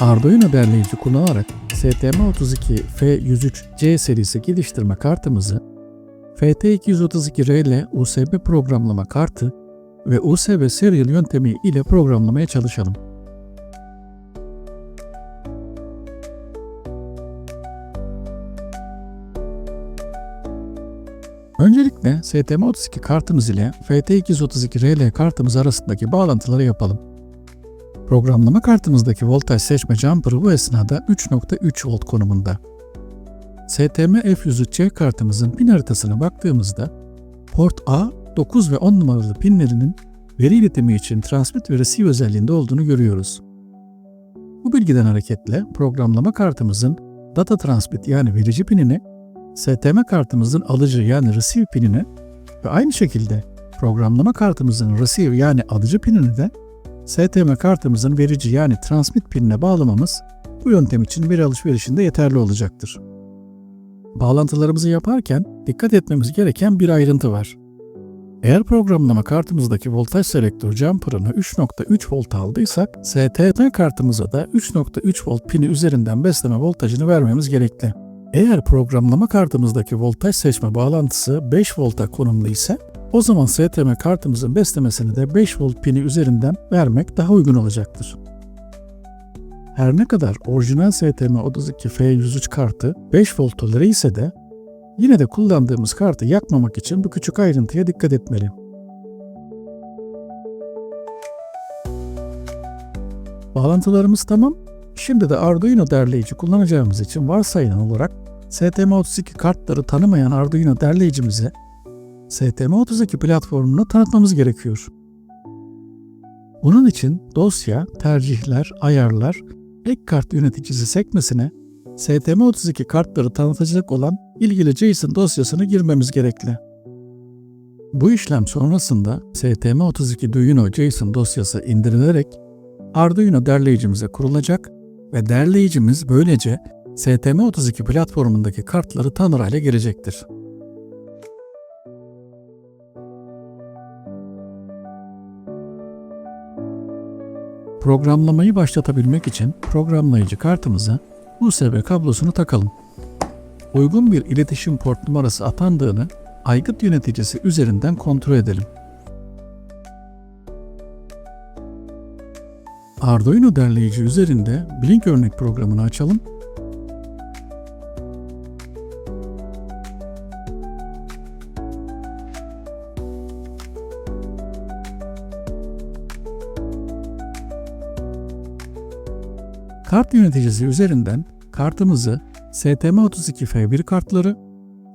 Arduino derleyici kullanarak STM32F103C serisi geliştirme kartımızı FT232RL USB programlama kartı ve USB serial yöntemi ile programlamaya çalışalım. Öncelikle STM32 kartımız ile FT232RL kartımız arasındaki bağlantıları yapalım. Programlama kartımızdaki voltaj seçme jumper'ı bu esnada 3.3 volt konumunda. STM F103C kartımızın pin haritasına baktığımızda port A, 9 ve 10 numaralı pinlerinin veri iletimi için transmit ve receive özelliğinde olduğunu görüyoruz. Bu bilgiden hareketle programlama kartımızın data transmit yani verici pinini, STM kartımızın alıcı yani receive pinini ve aynı şekilde programlama kartımızın receive yani alıcı pinini de STM kartımızın verici yani transmit pinine bağlamamız bu yöntem için veri alışverişinde yeterli olacaktır. Bağlantılarımızı yaparken dikkat etmemiz gereken bir ayrıntı var. Eğer programlama kartımızdaki voltaj selektör jumper'ını 3.3 volt aldıysak, STM kartımıza da 3.3 volt pini üzerinden besleme voltajını vermemiz gerekli. Eğer programlama kartımızdaki voltaj seçme bağlantısı 5 volta konumlu ise o zaman STM kartımızın beslemesini de 5 volt pini üzerinden vermek daha uygun olacaktır. Her ne kadar orijinal STM 32 F103 kartı 5 volt tolere ise de yine de kullandığımız kartı yakmamak için bu küçük ayrıntıya dikkat etmeli. Bağlantılarımız tamam. Şimdi de Arduino derleyici kullanacağımız için varsayılan olarak STM32 kartları tanımayan Arduino derleyicimize STM32 platformunu tanıtmamız gerekiyor. Bunun için dosya, tercihler, ayarlar, ek kart yöneticisi sekmesine STM32 kartları tanıtacak olan ilgili JSON dosyasını girmemiz gerekli. Bu işlem sonrasında STM32 Duino JSON dosyası indirilerek Arduino derleyicimize kurulacak ve derleyicimiz böylece STM32 platformundaki kartları tanır hale gelecektir. Programlamayı başlatabilmek için programlayıcı kartımıza USB kablosunu takalım. Uygun bir iletişim port numarası atandığını aygıt yöneticisi üzerinden kontrol edelim. Arduino derleyici üzerinde Blink örnek programını açalım Kart yöneticisi üzerinden kartımızı STM32F1 kartları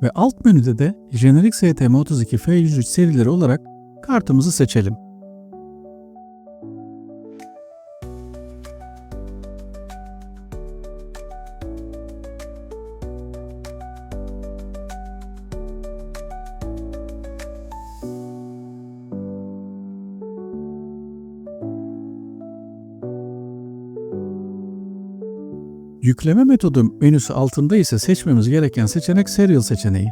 ve alt menüde de jenerik STM32F103 serileri olarak kartımızı seçelim. Yükleme metodu menüsü altında ise seçmemiz gereken seçenek Serial seçeneği.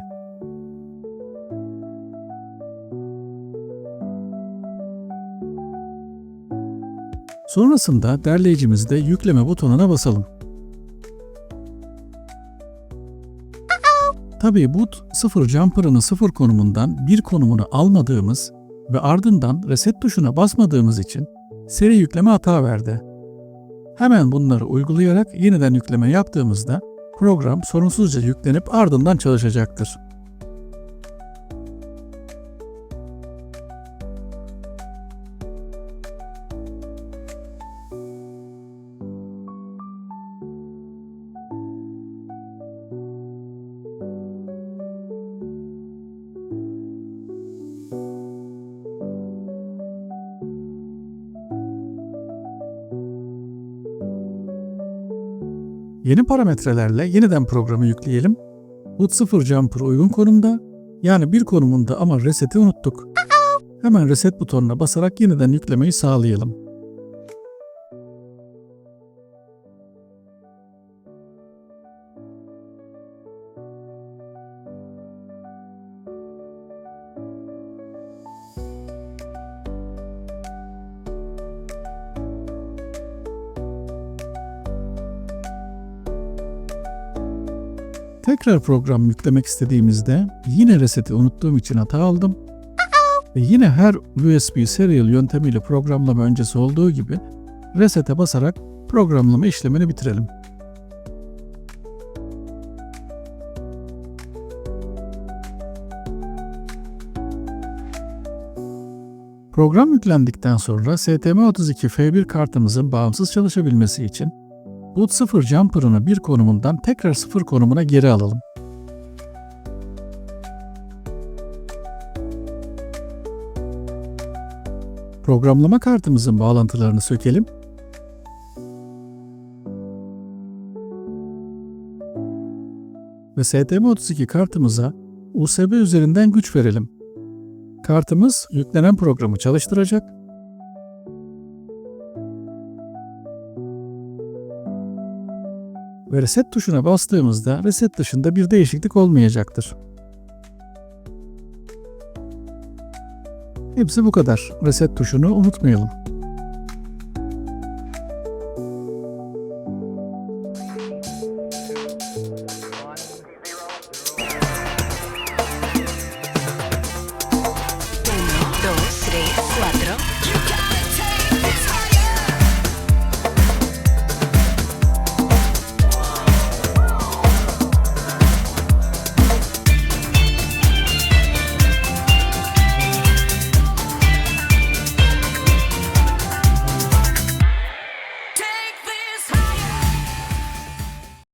Sonrasında derleyicimizde yükleme butonuna basalım. Tabii boot 0 jumper'ını 0 konumundan 1 konumunu almadığımız ve ardından reset tuşuna basmadığımız için seri yükleme hata verdi. Hemen bunları uygulayarak yeniden yükleme yaptığımızda program sorunsuzca yüklenip ardından çalışacaktır. Yeni parametrelerle yeniden programı yükleyelim. Boot 0 jumper uygun konumda, yani bir konumunda ama reseti unuttuk. Hemen reset butonuna basarak yeniden yüklemeyi sağlayalım. Tekrar program yüklemek istediğimizde yine reseti unuttuğum için hata aldım. Ve yine her USB serial yöntemiyle programlama öncesi olduğu gibi resete basarak programlama işlemini bitirelim. Program yüklendikten sonra STM32 F1 kartımızın bağımsız çalışabilmesi için boot 0 jumper'ını bir konumundan tekrar 0 konumuna geri alalım. Programlama kartımızın bağlantılarını sökelim. Ve STM32 kartımıza USB üzerinden güç verelim. Kartımız yüklenen programı çalıştıracak ve reset tuşuna bastığımızda reset dışında bir değişiklik olmayacaktır. Hepsi bu kadar. Reset tuşunu unutmayalım.